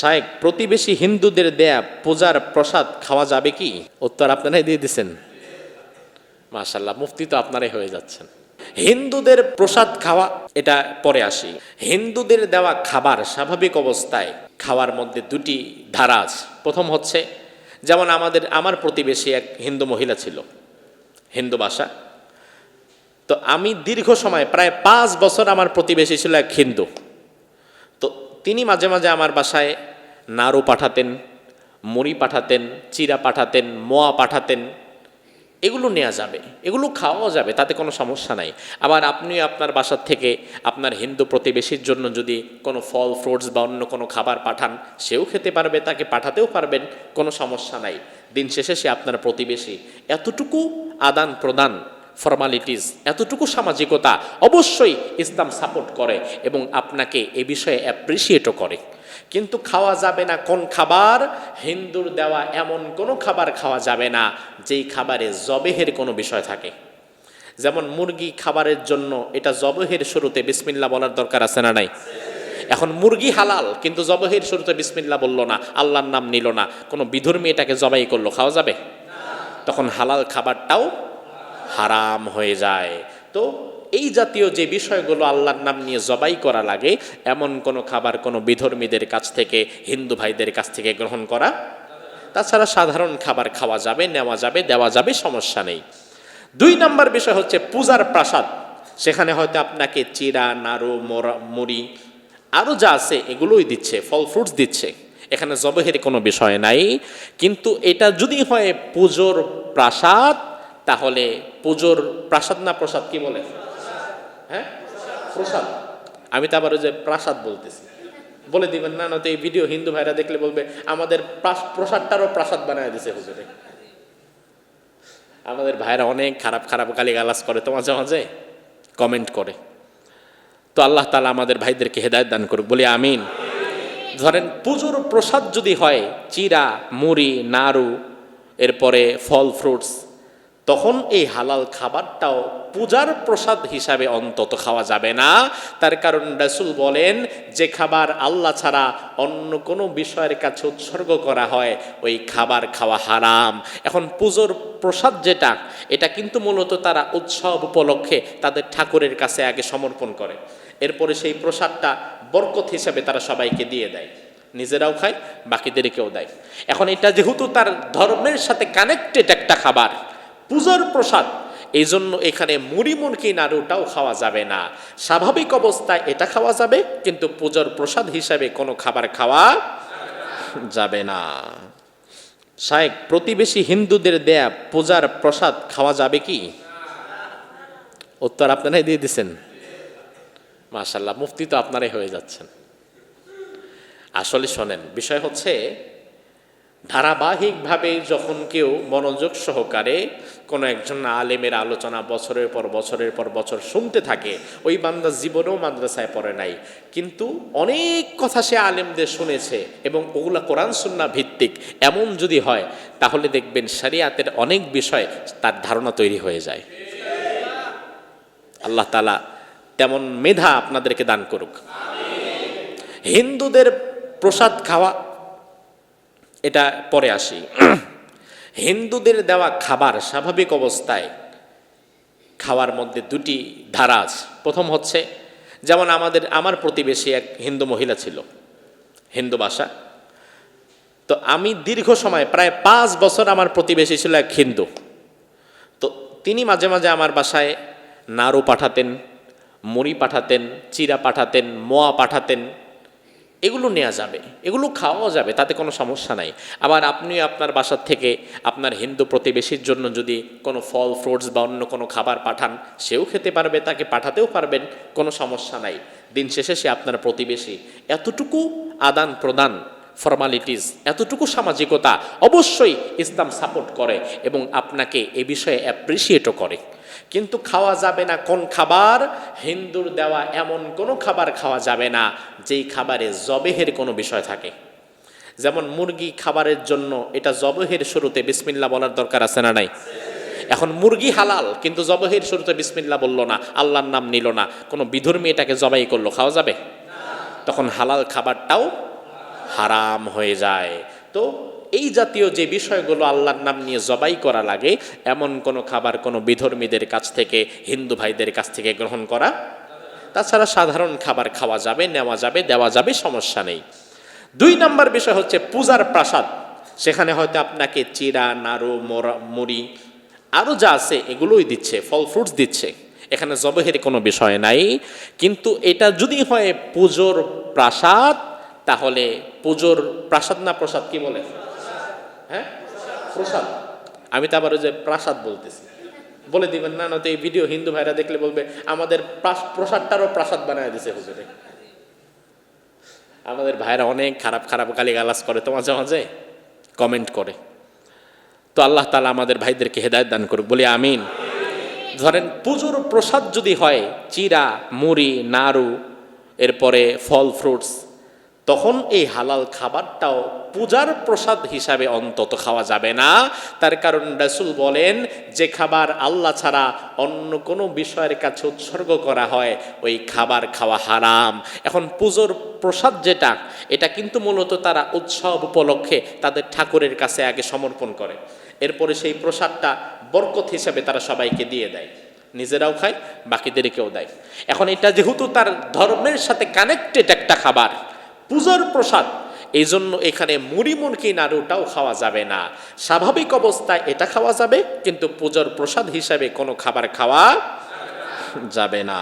শায়েক, প্রতিবেশী হিন্দুদের দেয়া পূজার প্রসাদ খাওয়া যাবে কি? উত্তর আপনারাই দিয়ে দিচ্ছেন মাশাল্লাহ মুফতি তো আপনারাই হয়ে যাচ্ছেন। হিন্দুদের প্রসাদ খাওয়া, এটা পরে আসি। হিন্দুদের দেওয়া খাবার স্বাভাবিক অবস্থায় খাওয়ার মধ্যে দুটি ধারা আছে। প্রথম হচ্ছে, যেমন আমাদের, আমার প্রতিবেশী এক হিন্দু মহিলা ছিল, হিন্দু ভাষা। তো আমি দীর্ঘ সময়, প্রায় পাঁচ বছর আমার প্রতিবেশী ছিল এক হিন্দু। তো তিনি মাঝে মাঝে আমার বাসায় নাড়ু পাঠাতেন, মুড়ি পাঠাতেন, চিরা পাঠাতেন, মোয়া পাঠাতেন, এগুলো নেওয়া যাবে, এগুলো খাওয়াও যাবে, তাতে কোনো সমস্যা নাই। আবার আপনি আপনার বাসার থেকে আপনার হিন্দু প্রতিবেশীর জন্য যদি কোনো ফল, ফ্রুটস বা অন্য কোনো খাবার পাঠান, সেও খেতে পারবে, তাকে পাঠাতেও পারবেন, কোনো সমস্যা নাই। দিন শেষে সে আপনার প্রতিবেশী। এতটুকু আদান প্রদান ফর্মালিটিস এতটুকু সামাজিকতা অবশ্যই ইসলাম সাপোর্ট করে এবং আপনাকে এ বিষয়ে অ্যাপ্রিসিয়েটও করে। কিন্তু খাওয়া যাবে না কোন খাবার? হিন্দুর দেওয়া এমন কোনো খাবার খাওয়া যাবে না, যেই খাবারে জবেহের কোনো বিষয় থাকে। যেমন মুরগি খাবারের জন্য, এটা জবহের শুরুতে বিসমিল্লা বলার দরকার আছে না নাই? এখন মুরগি হালাল, কিন্তু জবহের শুরুতে বিসমিল্লা বলল না, আল্লাহর নাম নিল না, কোনো বিধর্মী এটাকে জবাই করল, খাওয়া যাবে? তখন হালাল খাবারটাও হারাম হয়ে যায়। তো এই জাতীয় যে বিষয়গুলো আল্লাহর নাম নিয়ে জবাই করা লাগে, এমন কোনো খাবার কোনো বিধর্মীদের কাছ থেকে, হিন্দু ভাইদের কাছ থেকে গ্রহণ করা? তাছাড়া সাধারণ খাবার খাওয়া যাবে, নেওয়া যাবে, দেওয়া যাবে, সমস্যা নেই। দুই নম্বর বিষয় হচ্ছে পূজার প্রাসাদ। সেখানে হয়তো আপনাকে চিরা নাড়ু মুড়ি আরও যা আছে এগুলোই দিচ্ছে, ফল ফ্রুটস দিচ্ছে। এখানে জবহের কোনো বিষয় নাই। কিন্তু এটা যদি হয় পুজোর প্রাসাদ, তাহলে পুজোর প্রাসাদ না প্রসাদ কি বলে? হ্যাঁ? প্রসাদ। আমি তো আবার ওই যে প্রাসাদ বলতেছি। বলে দিবেন না, নয়তো এই ভিডিও হিন্দু ভাইরা দেখলে বলবে, আমাদের প্রাস- প্রসাদটারও প্রাসাদ বানায় দিছে হুজুরে। আমাদের ভাইরা অনেক খারাপ খারাপ গালি গালাজ করে, তো মাঝে মাঝে কমেন্ট করে। তো আল্লাহ তালা আমাদের ভাইদেরকে হেদায়ত দান করুক। বলি আমিন। ধরেন পুজোর প্রসাদ যদি হয়, চিরা, মুড়ি, নাড়ু, এরপরে ফল ফ্রুটস তখন এই হালাল খাবারটাও পূজার প্রসাদ হিসাবে অন্তত খাওয়া যাবে না। তার কারণ রাসুল বলেন, যে খাবার আল্লাহ ছাড়া অন্য কোনো বিষয়ের কাছে উৎসর্গ করা হয়, ওই খাবার খাওয়া হারাম। এখন পুজোর প্রসাদ যেটা, এটা কিন্তু মূলত তারা উৎসব উপলক্ষে তাদের ঠাকুরের কাছে আগে সমর্পণ করে। এরপরে সেই প্রসাদটা বরকত হিসাবে তারা সবাইকে দিয়ে দেয়। নিজেরাও খায়, বাকিদেরকেও দেয়। এখন এটা যেহেতু তার ধর্মের সাথে কানেক্টেড একটা খাবার পূজার প্রসাদ। এই জন্য এখানে মুড়ি মুরগি নাড়ুটাও খাওয়া যাবে না। স্বাভাবিক অবস্থায় এটা খাওয়া যাবে, কিন্তু পূজার প্রসাদ হিসাবে কোনো খাবার খাওয়া যাবে না। শায়েক, প্রতিবেশী হিন্দুদের দেয়া পূজার প্রসাদ খাওয়া যাবে কি? উত্তর আপনারাই দিয়ে দিছেন। মাশাল্লাহ মুফতি তো আপনারাই হয়ে যাচ্ছেন। আসলে শোনেন, বিষয় হচ্ছে ধারাবাহিকভাবে যখন কেউ মনোযোগ সহকারে কোনো একজন আলেমের আলোচনা বছরের পর বছরের পর বছর শুনতে থাকে, ওই বান্দা জীবনেও মাদ্রাসায় পড়ে নাই। কিন্তু অনেক কথা সে আলেমদের শুনেছে এবং ওগুলা কোরআন সুন্না ভিত্তিক। এমন যদি হয়, তাহলে দেখবেন শরিয়াতের অনেক বিষয় তার ধারণা তৈরি হয়ে যায়। আল্লাহ তালা তেমন মেধা আপনাদেরকে দান করুক। হিন্দুদের প্রসাদ খাওয়া এটা পরে আসি। হিন্দুদের দেওয়া খাবার স্বাভাবিক অবস্থায় খাওয়ার মধ্যে দুটি ধারা আছে। প্রথম হচ্ছে, যেমন আমাদের, আমার প্রতিবেশী এক হিন্দু মহিলা ছিল, হিন্দু ভাষা। তো আমি দীর্ঘ সময়, প্রায় পাঁচ বছর আমার প্রতিবেশী ছিল এক হিন্দু। তো তিনি মাঝে মাঝে আমার বাসায় নাড়ু পাঠাতেন, মুড়ি পাঠাতেন চিরা পাঠাতেন, মোয়া পাঠাতেন এগুলো নেওয়া যাবে, এগুলো খাওয়াও যাবে, তাতে কোনো সমস্যা নাই। আবার আপনি আপনার বাসার থেকে আপনার হিন্দু প্রতিবেশীর জন্য যদি কোনো ফল, ফ্রুটস বা অন্য কোনো খাবার পাঠান, সেও খেতে পারবে, তাকে পাঠাতেও পারবেন, কোনো সমস্যা নাই। দিন শেষে সে আপনার প্রতিবেশী। এতটুকু আদান প্রদান ফর্মালিটিস এতটুকু সামাজিকতা অবশ্যই ইসলাম সাপোর্ট করে এবং আপনাকে এ বিষয়ে অ্যাপ্রিসিয়েটও করে। কিন্তু খাওয়া যাবে না কোন খাবার? হিন্দুর দেওয়া এমন কোনো খাবার খাওয়া যাবে না যেই খাবারে জবেহের কোনো বিষয় থাকে। যেমন মুরগি খাবারের জন্য এটা জবহের শুরুতে বিসমিল্লা বলার দরকার আছে না নাই? এখন মুরগি হালাল, কিন্তু জবহের শুরুতে বিসমিল্লা বলল না, আল্লাহর নাম নিল না, কোনো বিধর্মী এটাকে জবাই করল, খাওয়া যাবে? তখন হালাল খাবারটাও হারাম হয়ে যায়। তো এই জাতীয় যে বিষয়গুলো আল্লাহর নাম নিয়ে জবাই করা লাগে, এমন কোনো খাবার কোনো বিধর্মীদের কাছ থেকে, হিন্দু ভাইদের কাছ থেকে গ্রহণ করা। তাছাড়া সাধারণ খাবার খাওয়া যাবে, নেওয়া যাবে, দেওয়া যাবে, সমস্যা নেই। দুই নম্বর বিষয় হচ্ছে পূজার প্রাসাদ। সেখানে হয়তো আপনাকে চিরা নাড়ু মুড়ি আরও যা আছে এগুলোই দিচ্ছে, ফল ফ্রুটস দিচ্ছে। এখানে জবহের কোনো বিষয় নাই। কিন্তু এটা যদি হয় পুজোর প্রাসাদ তাহলে পুজোর প্রাসাদ না প্রসাদ কি বলে? হ্যাঁ? প্রসাদ। আমি তো আবার ওই যে প্রাসাদ বলতেছি। বলে দিবেন, না নয়তো এই ভিডিও হিন্দু ভাইরা দেখলে বলবে, আমাদের প্রাস- প্রসাদটারও প্রাসাদ বানায় দিছে হুজুরে। আমাদের ভাইরা অনেক খারাপ খারাপ গালি গালাজ করে, তো মাঝে মাঝে কমেন্ট করে। তো আল্লাহ তালা আমাদের ভাইদেরকে হেদায়ত দান করুক। বলি আমিন। ধরেন পুজোর প্রসাদ যদি হয়, চিরা, মুড়ি, নাড়ু, এরপরে ফল ফ্রুটস তখন এই হালাল খাবারটাও পূজার প্রসাদ হিসাবে অন্তত খাওয়া যাবে না। তার কারণ রাসুল বলেন, যে খাবার আল্লাহ ছাড়া অন্য কোনো বিষয়ের কাছে উৎসর্গ করা হয়, ওই খাবার খাওয়া হারাম। এখন পুজোর প্রসাদ যেটা, এটা কিন্তু মূলত তারা উৎসব উপলক্ষে তাদের ঠাকুরের কাছে আগে সমর্পণ করে। এরপরে সেই প্রসাদটা বরকত হিসাবে তারা সবাইকে দিয়ে দেয়। নিজেরাও খায়, বাকিদেরকেও দেয়। এখন এটা যেহেতু তার ধর্মের সাথে কানেক্টেড একটা খাবার পূজার প্রসাদ। এই জন্য এখানে মুড়ি মুরকি নাড়ুটাও খাওয়া যাবে না। স্বাভাবিক অবস্থায় এটা খাওয়া যাবে, কিন্তু পূজার প্রসাদ হিসাবে কোনো খাবার খাওয়া যাবে না।